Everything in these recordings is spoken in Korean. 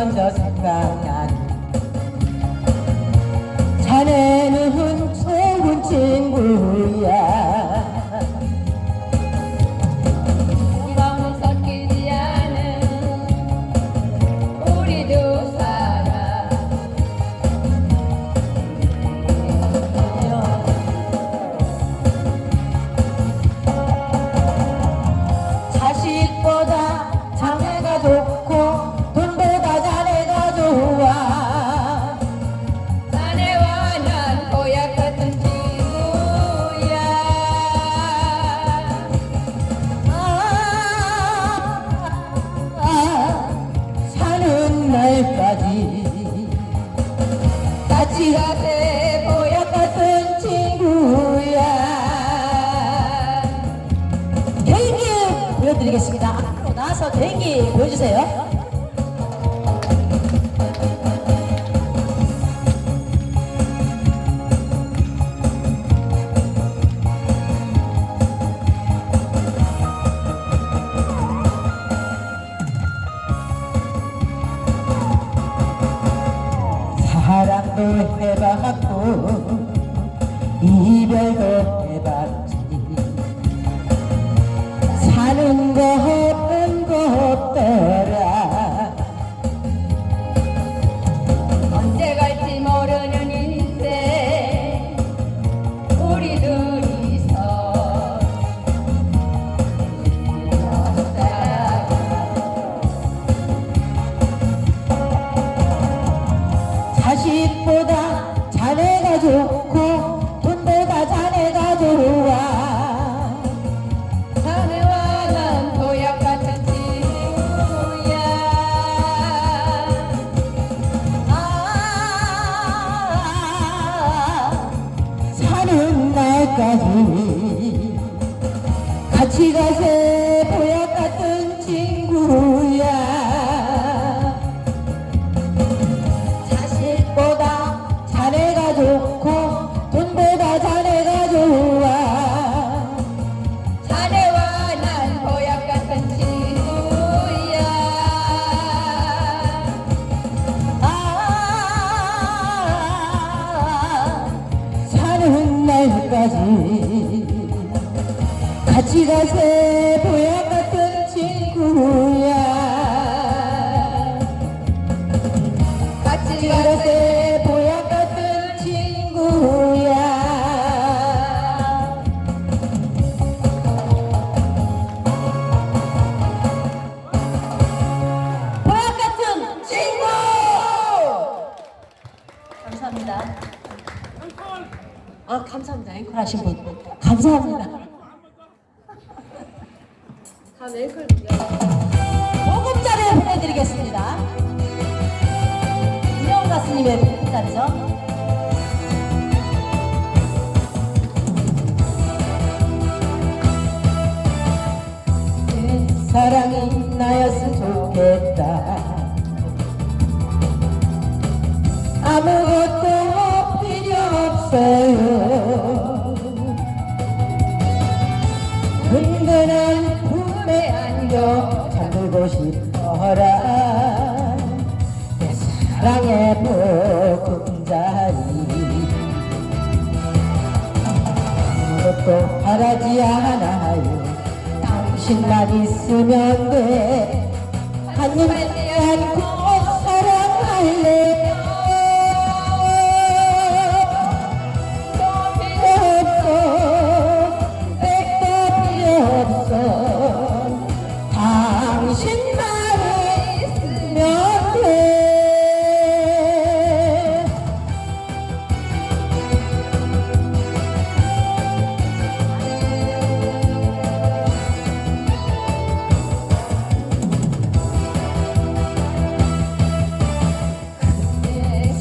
먼저 생각나니 자네 같이 보약 같은 친구야. 개인기 보여드리겠습니다. 앞으로 나와서 개인기 보여주세요 사랑도 해봤고 이별도 해봤지. 사는 거 없는 거 없더라. 언제 갈지 모르는 인생 우리 둘이서. 자식보다 자네가 좋고 돈보다 자네가 좋아 아내와 난 보약 같은 친구야. 아, 사는 날까지 같이 가세 날까지. 같이 가세 보약 같은 친구야. 같이 가세 보약 같은 친구야. 보약 같은 친구! 감사합니다. 아 감사합니다. 앵콜 하신 분 감사합니다. 다음 앵콜 보금자리 보내드리겠습니다. 이영 가수님의 보금자리죠. 내 사랑이 나였으면 좋겠다. 아무것도 없어요. 든든한 품에 안겨 잠들고 싶어라. 내 사랑의 보금자리. 아무것도 바라지 않아요. 당신만 있으면 돼. 한눈 팔지 않고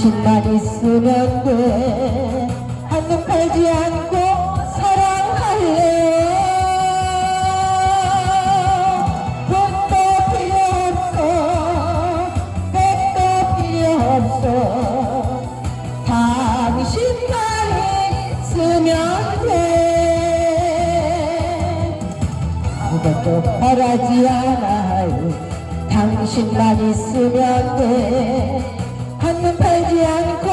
당신만 있으면 돼 한눈 팔지 않고 사랑할래. 돈도 필요 없어 백도 필요 없어. 당신만 있으면 돼. 아무것도 바라지 않아요. 당신만 있으면 돼. 한눈 팔지 않고